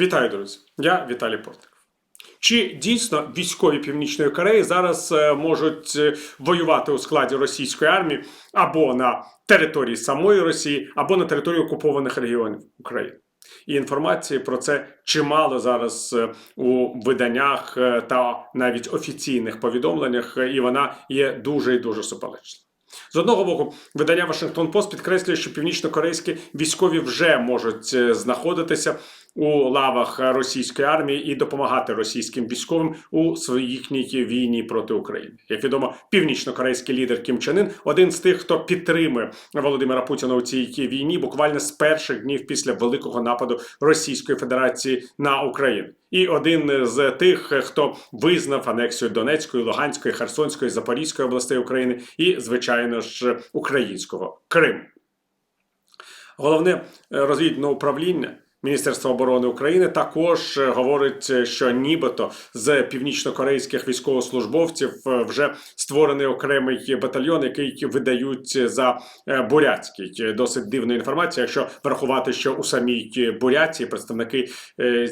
Вітаю, друзі! Я Віталій Портников. Чи дійсно військові Північної Кореї зараз е, можуть е, воювати у складі російської армії або на території самої Росії, або на території окупованих регіонів України? І інформації про це чимало зараз е, у виданнях та навіть офіційних повідомленнях, і вона є дуже і дуже суперечлива. З одного боку, видання Вашингтон Пост підкреслює, що північно-корейські військові вже можуть знаходитися у лавах російської армії і допомагати російським військовим у своїхній війні проти України. Як відомо, північно-корейський лідер Кім Чен Ін – один з тих, хто підтримує Володимира Путіна у цій війні, буквально з перших днів після великого нападу Російської Федерації на Україну. І один з тих, хто визнав анексію Донецької, Луганської, Херсонської, Запорізької областей України і, звичайно ж, українського Криму. Головне розвідне управління Міністерства оборони України також е, говорить, е, що нібито з північно-корейських військовослужбовців е, вже створений окремий батальйон, який видають за бурятський. Досить дивна інформація, якщо врахувати, що у самій Бурятії представники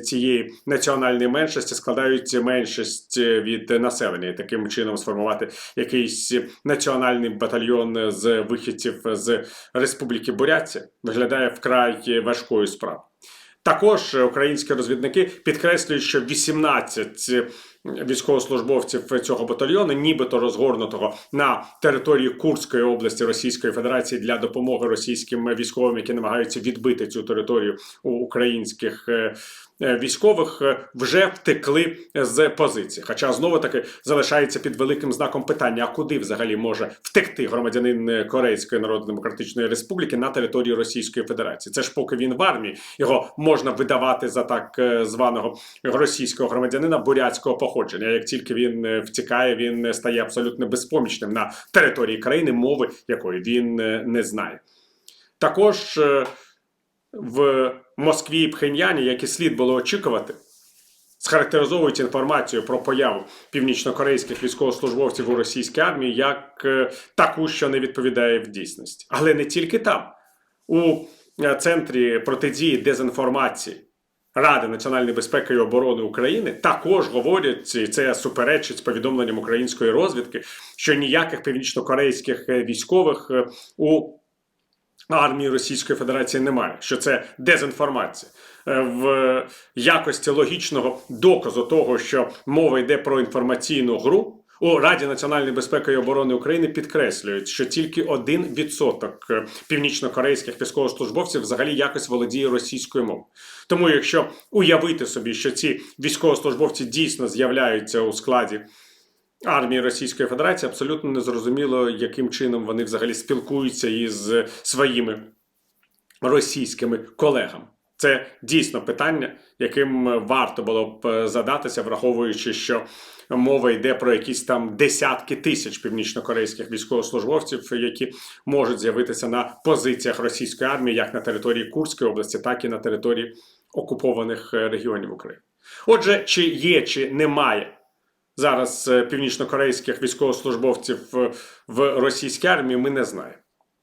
цієї національної меншості складають меншість від населення, і таким чином сформувати якийсь національний батальйон з вихідців з Республіки Бурятія виглядає вкрай важкою справою. Також українські розвідники підкреслюють, що 18 військовослужбовців цього батальйону, нібито розгорнутого на території Курської області Російської Федерації для допомоги російським військовим, які намагаються відбити цю територію у українських е, е, військових, е, вже втекли з позиції. Хоча знову таки залишається під великим знаком питання: а куди взагалі може втекти громадянин Корейської Народно-Демократичної Республіки на території Російської Федерації? Це ж поки він в армії, його можна видавати за так е, званого російського громадянина бурятського походження. Як тільки він е, втікає, він стає абсолютно безпомічним на території країни, мови якої він е, не знає. Також е, в Москві і Пхеньяні, як і слід було очікувати, схарактеризовують інформацію про появу північнокорейських військовослужбовців у російській армії як е, таку, що не відповідає в дійсності. Але не тільки там. У е, центрі протидії дезінформації Ради національної безпеки і оборони України також говорять, і це суперечить повідомленням української розвідки, що ніяких північнокорейських е, військових у армії Російської Федерації немає. Що це дезінформація Е, в якості логічного доказу того, що мова йде про інформаційну гру. У Раді національної безпеки і оборони України підкреслюють, що тільки один відсоток е, північно-корейських військовослужбовців взагалі якось володіє російською мовою. Тому, якщо уявити собі, що ці військовослужбовці дійсно з'являються у складі армії Російської Федерації, абсолютно незрозуміло, яким чином вони взагалі спілкуються із своїми російськими колегами. Це дійсно питання, яким варто було б е, задатися, враховуючи, що мова йде про якісь там десятки тисяч північнокорейських військовослужбовців, які можуть з'явитися на позиціях російської армії як на території Курської області, так і на території окупованих е, регіонів України. Отже, чи є, чи немає зараз е, північнокорейських військовослужбовців е, в російській армії, ми не знаємо.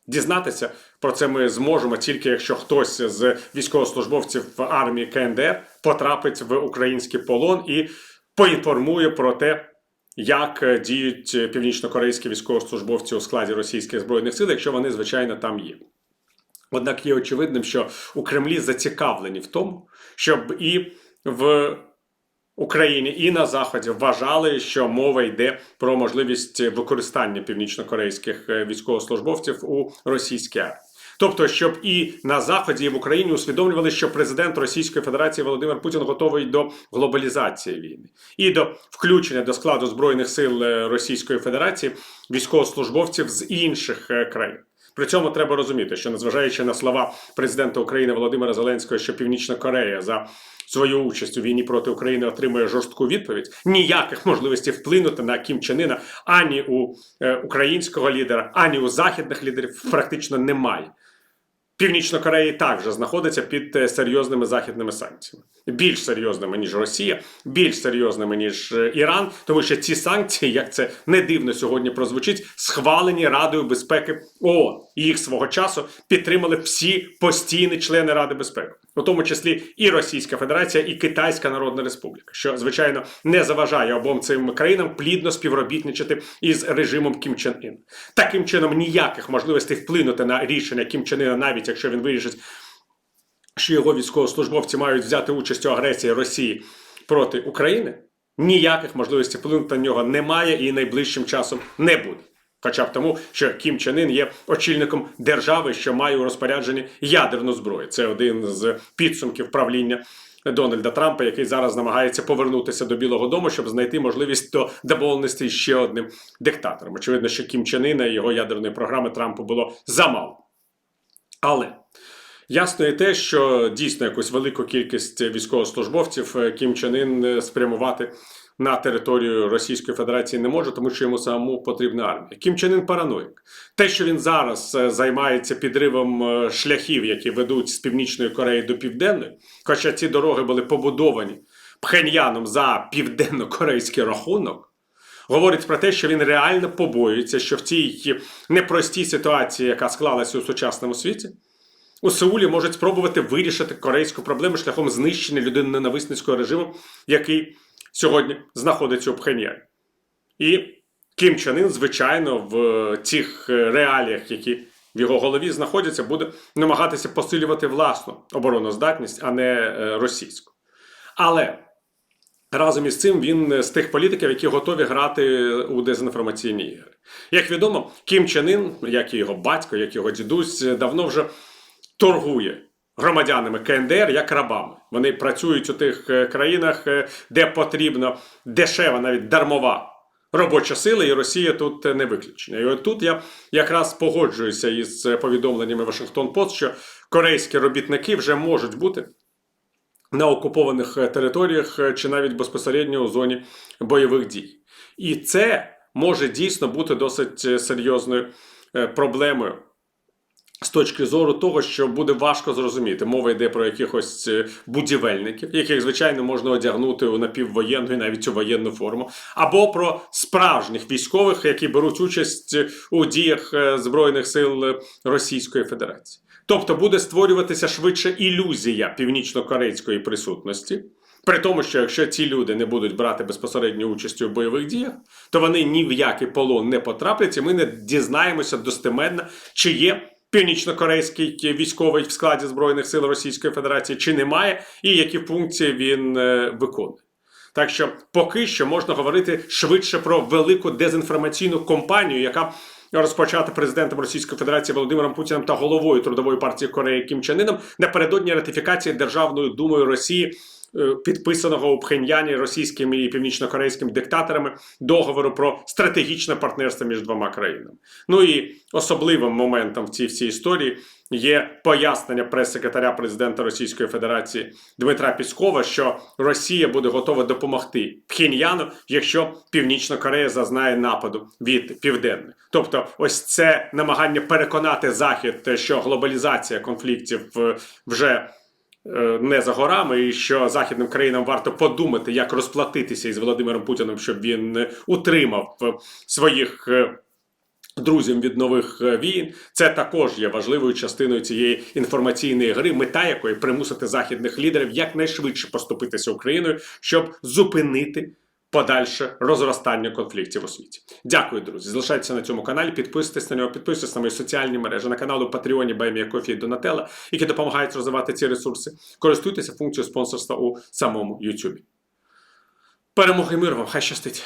Дізнатися про це ми зможемо тільки якщо хтось з військовослужбовців армії КНДР потрапить в український полон і поінформує про те, як діють північно-корейські військовослужбовці у складі російських збройних сил, якщо вони звичайно там є. Однак є очевидним, що у Кремлі зацікавлені в тому, щоб і в Україні і на Заході вважали, що мова йде про можливість використання північно-корейських е, військовослужбовців у російській армії. Тобто, щоб і на заході, і в Україні усвідомлювали, що президент Російської Федерації Володимир Путін готовий до глобалізації війни і до включення до складу збройних сил е, Російської Федерації військовослужбовців з інших е, країн. При цьому треба розуміти, що незважаючи на слова президента України Володимира Зеленського, що Північна Корея за свою участь у війні проти України отримує жорстку відповідь, ніяких можливостей вплинути на Кім Чен Іна ані у е, українського лідера, ані у західних лідерів практично немає. Північна Корея також знаходиться під е, серйозними західними санкціями, більш серйозними ніж Росія, більш серйозними ніж е, Іран, тому що ці санкції, як це не дивно сьогодні прозвучить, схвалені Радою безпеки ООН. І їх свого часу підтримали всі постійні члени Ради безпеки. У тому числі і Російська Федерація, і Китайська Народна Республіка, що звичайно не заважає обом цим країнам плідно співробітничати із режимом Кім Чен Ін. Таким чином ніяких можливостей вплинути на рішення Кім Чен Іна, навіть якщо він вирішить, що його військовослужбовці мають взяти участь у агресії Росії проти України. Ніяких можливостей вплинути на нього немає і найближчим часом не буде. Хоча б тому, що Кім Чен Ін є очільником держави, що має у розпорядженні ядерну зброю. Це один з підсумків правління Дональда Трампа, який зараз намагається повернутися до Білого Дому, щоб знайти можливість до домовленості ще одним диктатором. Очевидно, що Кім Чен Іна і його ядерної програми Трампу було замало. Але Ясно і те, що дійсно якусь велику кількість військовослужбовців е, Кім Чен Ін е, спрямувати на територію Російської Федерації не може, тому що йому самому потрібна армія. Кім Чен Ін параноїк. Те, що він зараз е, займається підривом е, шляхів, які ведуть з північної Кореї до південної, хоча ці дороги були побудовані Пхеньяном за південно-корейський рахунок. Говорить про те, що він реально побоюється, що в цій непростій ситуації, яка склалася у сучасному світі, у Сеулі можуть спробувати вирішити корейську проблему шляхом знищення людиноненависницького режиму, який сьогодні знаходиться у Пхеньяні. І Кім Чен Ін, звичайно, в цих реаліях, які в його голові знаходяться, буде намагатися посилювати власну обороноздатність, а не е, російську. Але разом із цим він з тих політиків, які готові грати у дезінформаційні ігри. Як відомо, Кім Чен Ін, як і його батько, як його дідусь, давно вже торгує громадянами КНДР як рабами. Вони працюють у тих е, країнах, е, де потрібна дешева, навіть дармова робоча сила, і Росія тут не виключення. І от тут я якраз погоджуюся із повідомленнями Вашингтон Пост, що корейські робітники вже можуть бути. На окупованих е, територіях чи навіть безпосередньо у зоні бойових дій. І це може дійсно бути досить серйозною проблемою з точки зору того, що буде важко зрозуміти, мова йде про якихось е, будівельників, яких звичайно можна одягнути у напіввоєнну і навіть у воєнну форму, або про справжніх військових, які беруть участь у діях е, збройних сил Російської Федерації. Тобто буде створюватися швидше ілюзія північно-корейської присутності. При тому, що якщо ці люди не будуть брати безпосередню участь у бойових діях, то вони ні в який полон не потраплять, і ми не дізнаємося достеменно, чи є північно-корейський військовий в складі Збройних сил Російської Федерації, чи немає, і які функції він е, виконує. Так що поки що можна говорити швидше про велику дезінформаційну кампанію, яка розпочата президентом Російської Федерації Володимиром Путіним та головою трудової партії Кореї Кім Чен Іном напередодні ратифікації Державною думою Росії підписаного у Пхеньяні російськими і північно-корейськими диктаторами договору про стратегічне партнерство між двома країнами. Ну і особливим моментом в цій всій історії є пояснення прес-секретаря президента Російської Федерації Дмитра Піскова, що Росія буде готова допомогти Пхеньяну, якщо Північна Корея зазнає нападу від південної. Тобто, ось це намагання переконати Захід, що глобалізація конфліктів е, вже. Е, не за горами, і що західним країнам варто подумати, як розплатитися із Володимиром Путіним, щоб він утримав е, своїх. Е, друзів від нових війн це також є важливою частиною цієї інформаційної гри, мета якої примусити західних лідерів якнайшвидше поступитися Україною, щоб зупинити подальше розростання конфліктів у світі. Дякую, друзі. Залишайтеся на цьому каналі, підписуйтесь на нього, підписуйтесь на мої соціальні мережі, на канал у Патреоні Баймія Кофі і Донателла, які допомагають розвивати ці ресурси. Користуйтеся функцією спонсорства у самому YouTube. Перемоги миру вам, хай щастить!